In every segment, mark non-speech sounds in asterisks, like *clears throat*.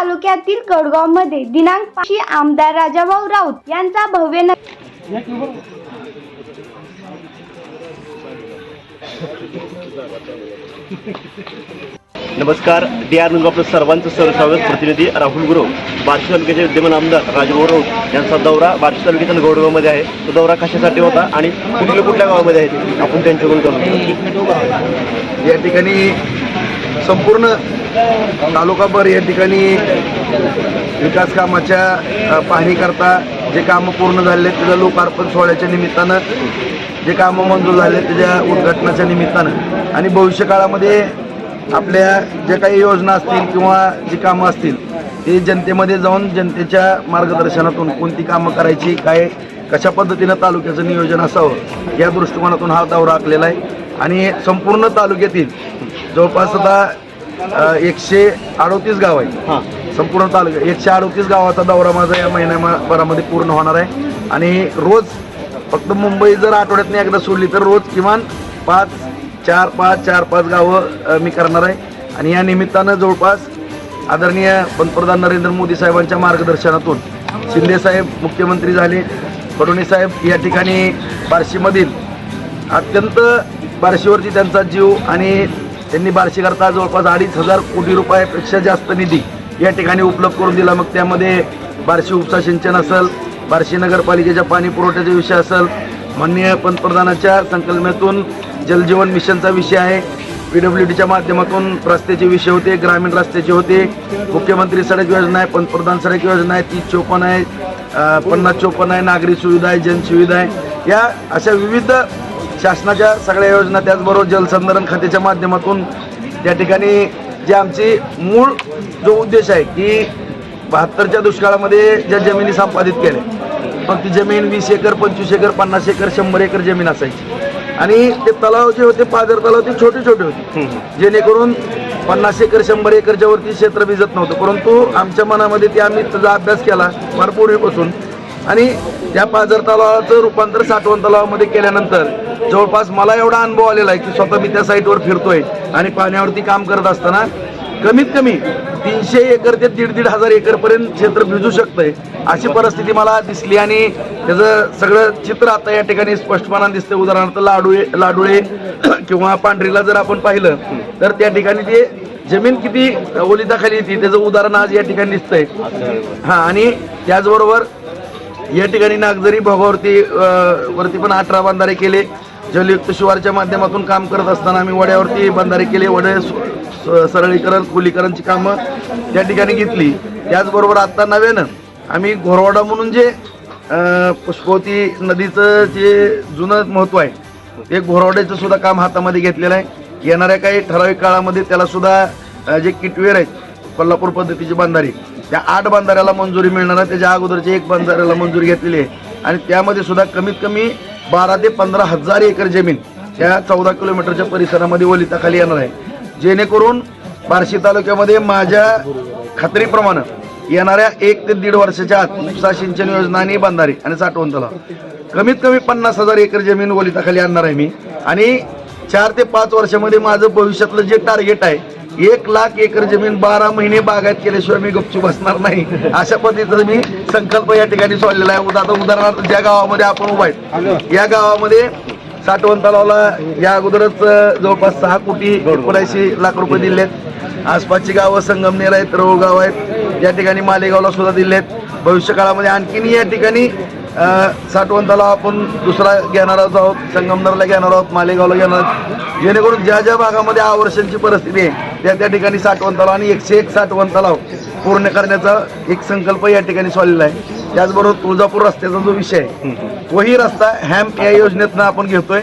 तालुक्यातील गडगावमध्ये दिनांक पाचशे आमदार राजाभाऊ राऊत यांचा भव्य न- नमस्कार डी आर न्यूज आपलं सर्वांचं सरस्वागत प्रतिनिधी राहुल गुरव बार्शी तालुक्याचे विद्यमान आमदार राजभाऊ राऊत यांचा दौरा बार्शी तालुक्यातील गौडगावमध्ये आहे. तो दौरा कशासाठी होता आणि कुठल्या कुठल्या गावामध्ये आहे आपण त्यांच्याकडून करू या ठिकाणी संपूर्ण तालुकाभर या ठिकाणी विकास कामाच्या पाहणीकरता जे कामं पूर्ण झाले आहेत त्याचं लोकार्पण सोहळ्याच्या निमित्तानं जे कामं मंजूर झाले त्याच्या उद्घाटनाच्या निमित्तानं. आणि भविष्यकाळामध्ये आपल्या ज्या काही योजना असतील किंवा जी कामं असतील ते जनतेमध्ये जाऊन जनतेच्या मार्गदर्शनातून कोणती कामं करायची काय कशा पद्धतीनं तालुक्याचं नियोजन असावं या दृष्टिकोनातून हा दौरा आखलेला आहे. आणि संपूर्ण तालुक्यातील जवळपास आता एकशे अडोतीस गाव आहे. हां. संपूर्ण तालुक्यात एकशे अडोतीस गावाचा दौरा माझा या महिन्याभरामध्ये पूर्ण होणार आहे. आणि रोज फक्त मुंबई जर आठवड्यातनं एकदा सोडली तर रोज किमान पाच चार पाच चार पाच गावं मी करणार आहे. आणि या निमित्तानं जवळपास आदरणीय पंतप्रधान नरेंद्र मोदी साहेबांच्या मार्गदर्शनातून शिंदे साहेब मुख्यमंत्री झाले. फडणवीस साहेब या ठिकाणी बार्शीमधील अत्यंत बार्शीवरती त्यांचा जीव आणि त्यांनी बार्शीकरता जवळपास अडीच हजार कोटी रुपयापेक्षा जास्त निधी या ठिकाणी उपलब्ध करून दिला. मग त्यामध्ये बार्शी उपसा सिंचन असेल बार्शी नगरपालिकेच्या पाणी पुरवठ्याचा विषय असेल माननीय पंतप्रधानाच्या संकल्पनेतून जलजीवन मिशनचा विषय आहे. पी डब्ल्यू डीच्या माध्यमातून रस्त्याचे विषय होते ग्रामीण रस्त्याचे होते. मुख्यमंत्री सडक योजना आहे पंतप्रधान सडक योजना आहे तीस चोपन्न आहे पन्नास चोपन्न आहे नागरी सुविधा आहे जनसुविधा आहे. या अशा विविध शासनाच्या सगळ्या योजना त्याचबरोबर जलसंधारण खात्याच्या माध्यमातून त्या ठिकाणी जे आमची मूळ जो उद्देश आहे की बहात्तरच्या दुष्काळामध्ये ज्या जमिनी संपादित केल्या मग ती जमीन वीस एकर पंचवीस एकर पन्नास एकर शंभर एकर जमीन असायची. आणि ते तलाव जे होते पाझर तलाव ते छोटे छोटे होते. जेणेकरून पन्नास एकर शंभर एकरच्या वरती क्षेत्र भिजत नव्हतं. परंतु आमच्या मनामध्ये ते आम्ही त्याचा अभ्यास केला फार पूर्वीपासून आणि त्या पाझर तलावाचं रूपांतर साठवण तलावामध्ये केल्यानंतर जवळपास मला एवढा अनुभव आलेला आहे की स्वतः मी त्या साईटवर फिरतोय आणि पाण्यावरती काम करत असताना कमीत कमी तीनशे एकर ते दीड दीड हजार एकर पर्यंत क्षेत्र भिजू शकतंय अशी परिस्थिती मला दिसली आणि त्याचं सगळं चित्र आता या ठिकाणी स्पष्टपणाने दिसतंय. उदाहरणार्थ लाडुळे लाडुळे *clears throat* किंवा पांढरीला जर आपण पाहिलं तर त्या ठिकाणी ते जमीन किती ओलिताखाली येते त्याचं उदाहरण आज या ठिकाणी दिसतंय. हा आणि त्याचबरोबर या ठिकाणी नागझरी भोगावरती वरती पण अठरा बंधारे केले. जलयुक्त शिवारच्या माध्यमातून काम करत असताना आम्ही वड्यावरती बंधारे केले. वडे सु- स- सरळीकरण खोलीकरणची कामं त्या ठिकाणी घेतली. त्याचबरोबर आत्ता नव्यानं आम्ही घोरवाडा म्हणून जे पुष्पवती नदीचं जे जुनं महत्त्व आहे ते घोरवाड्याचं सुद्धा काम हातामध्ये घेतलेलं आहे. येणाऱ्या काही ठराविक काळामध्ये त्याला सुद्धा जे किटवेर आहेत कोल्हापूर पद्धतीची बांधारी त्या आठ बांधाऱ्याला मंजुरी मिळणार आहे. त्याच्या अगोदरचे एक बांधाऱ्याला मंजुरी घेतलेली आहे. आणि त्यामध्ये सुद्धा कमीत कमी बारा ते पंधरा हजार एकर जमीन त्या चौदा किलोमीटरच्या परिसरामध्ये ओलिताखाली येणार आहे. जेणेकरून बार्शी तालुक्यामध्ये माझ्या खात्रीप्रमाणे येणाऱ्या एक ते दीड वर्षाच्या आत उपसा सिंचन योजना आणि बांधारी आणि साठवण तलाव कमीत कमी पन्नास हजार एकर जमीन ओलिताखाली आणणार आहे मी. आणि चार ते पाच वर्षामध्ये माझं भविष्यातलं जे टार्गेट आहे एक लाख एकर जमीन बारा महिने बागायत केल्याशिवाय मी गपचूप बसणार नाही. अशा पद्धतीचा मी संकल्प या ठिकाणी सोडलेला आहे. उदा आता उदाहरणार्थ ज्या गावामध्ये आपण उभा आहेत या गावामध्ये साठवण तलावाला या अगोदरच जवळपास सहा कोटी एकोणऐंशी लाख रुपये दिले आहेत. आसपासची गावं संगमनेर आहेत गाव आहेत. या ठिकाणी मालेगावला सुद्धा दिले आहेत. भविष्य काळामध्ये आणखीन या ठिकाणी साठवण तलाव आपण दुसरा घेणार आहोत. संगमनेरला घेणार आहोत मालेगावला घेणार आहोत. जेणेकरून ज्या ज्या भागामध्ये आवर्षणची परिस्थिती आहे त्या त्या ठिकाणी साठवण तलाव आणि एकशे एक साठवण तलाव पूर्ण करण्याचा एक संकल्प या ठिकाणी सोडलेला आहे. त्याचबरोबर तुळजापूर रस्त्याचा जो विषय आहे तोही रस्ता हॅम्प या योजनेतनं आपण घेतोय.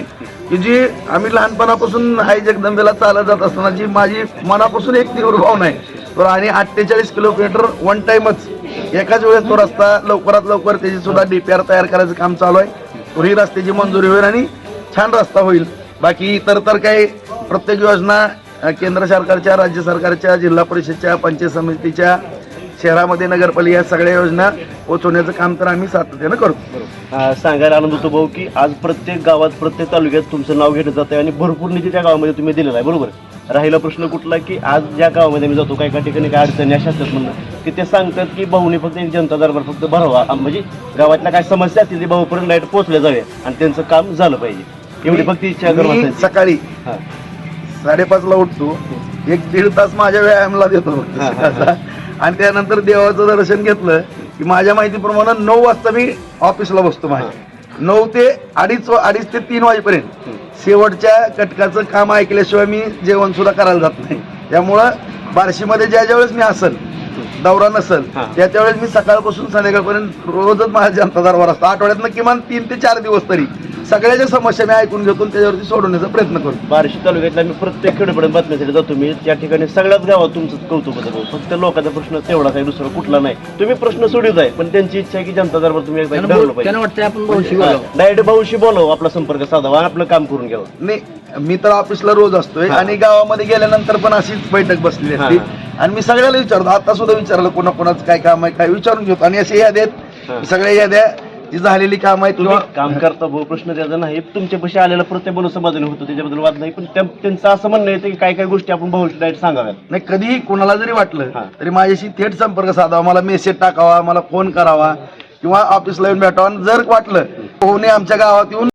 की जी आम्ही लहानपणापासून आई जगदंबेला चालत जात असताना जी माझी मनापासून एक तीव्र भावना आहे तर आणि अठ्ठेचाळीस किलोमीटर वन टाइमच एकाच वेळेस तो रस्ता लवकरात लवकर त्याची सुद्धा डीपीआर तयार करायचं काम चालू आहे. पुढे रस्त्याची मंजुरी होईल आणि छान रस्ता होईल. बाकी इतर तर काही प्रत्येक योजना केंद्र सरकारच्या राज्य सरकारच्या जिल्हा परिषदच्या पंचायत समितीच्या शहरामध्ये नगरपालिका या सगळ्या योजना पोहोचवण्याचं काम तर आम्ही सातत्यानं करतो सांगायला आनंद होतो भाऊ की आज प्रत्येक गावात प्रत्येक तालुक्यात तुमचं नाव घेतलं जातं आणि भरपूर निधी त्या गावामध्ये तुम्ही दिलेला आहे बरोबर राहिला प्रश्न कुठला की आज ज्या गावामध्ये मी जातो काही काही ठिकाणी काय अडचणी अशा असतात म्हणणं की ते सांगतात की भाऊनी फक्त एक जनता दरबार फक्त भरवा म्हणजे गावातल्या काय समस्या असतील ते भाऊपर्यंत लाइट पोहोचल्या जावे आणि त्यांचं काम झालं पाहिजे एवढी फक्त इच्छा मी गर्भासाची. सकाळी हा. साडेपाचला उठतो. एक दीड तास माझ्या व्यायामाला देतो. आणि त्यानंतर देवाचं दर्शन घेतलं की माझ्या माहितीप्रमाणे नऊ वाजता मी ऑफिसला बसतो माझ्या नऊ ते अडीच अडीच ते तीन वाजेपर्यंत. शेवटच्या कटकाचं काम ऐकल्याशिवाय मी जेवण सुद्धा करायला जात नाही. त्यामुळं बार्शीमध्ये ज्या ज्या वेळेस मी असल दौरा नसल हा. त्याच्या वेळेस मी सकाळपासून संध्याकाळपर्यंत रोजच माझ्या जनता दरबार असतो. आठवड्यातनं किमान तीन ते चार दिवस तरी. सगळ्याच्या समस्या मी ऐकून घेतो त्याच्यावरती सोडवण्याचा प्रयत्न करतो. बार्शी तालुक्यातल्या मी प्रत्येक खेडेपर्यंत बातम्यासाठी जातो. मी त्या ठिकाणी सगळ्याच गावात तुमचं कौतुक होतं फक्त लोकांचा प्रश्न तेवढाच आहे दुसरा कुठला नाही. तुम्ही प्रश्न सोडवत आहे पण त्यांची इच्छा आहे की जनता दरबार तुम्ही. डायरेक्ट भाऊशी बोलव. आपला संपर्क साधावा आणि आपलं काम करून घ्यावं. नाही मी तर ऑफिसला रोज असतोय हा. आणि गावामध्ये गेल्यानंतर पण अशीच बैठक बसलेली असते. आणि मी सगळ्याला विचारतो आता सुद्धा विचारलं कोणा कोणाचं काय काम आहे काय विचारून घेतो. आणि असे याद्या. आहेत. सगळ्या याद्या जी झालेली काम आहे तुम्ही किंवा काम करता भाऊ प्रश्न त्याचा नाही. तुमच्या पैसे आलेला प्रत्येक बोलू समाधानी होतो त्याच्याबद्दल वाद नाही. पण त्या- त्यांचं असं म्हणणं येतं की काय काय गोष्टी आपण भाऊशी डायरेक्ट सांगाव्यात. नाही कधीही कोणाला जरी वाटलं हा. तरी माझ्याशी थेट संपर्क साधावा मला मेसेज टाकावा मला फोन करावा किंवा ऑफिसला येऊन भेटावा. आणि जर वाटलं पोहणे आमच्या गावात येऊन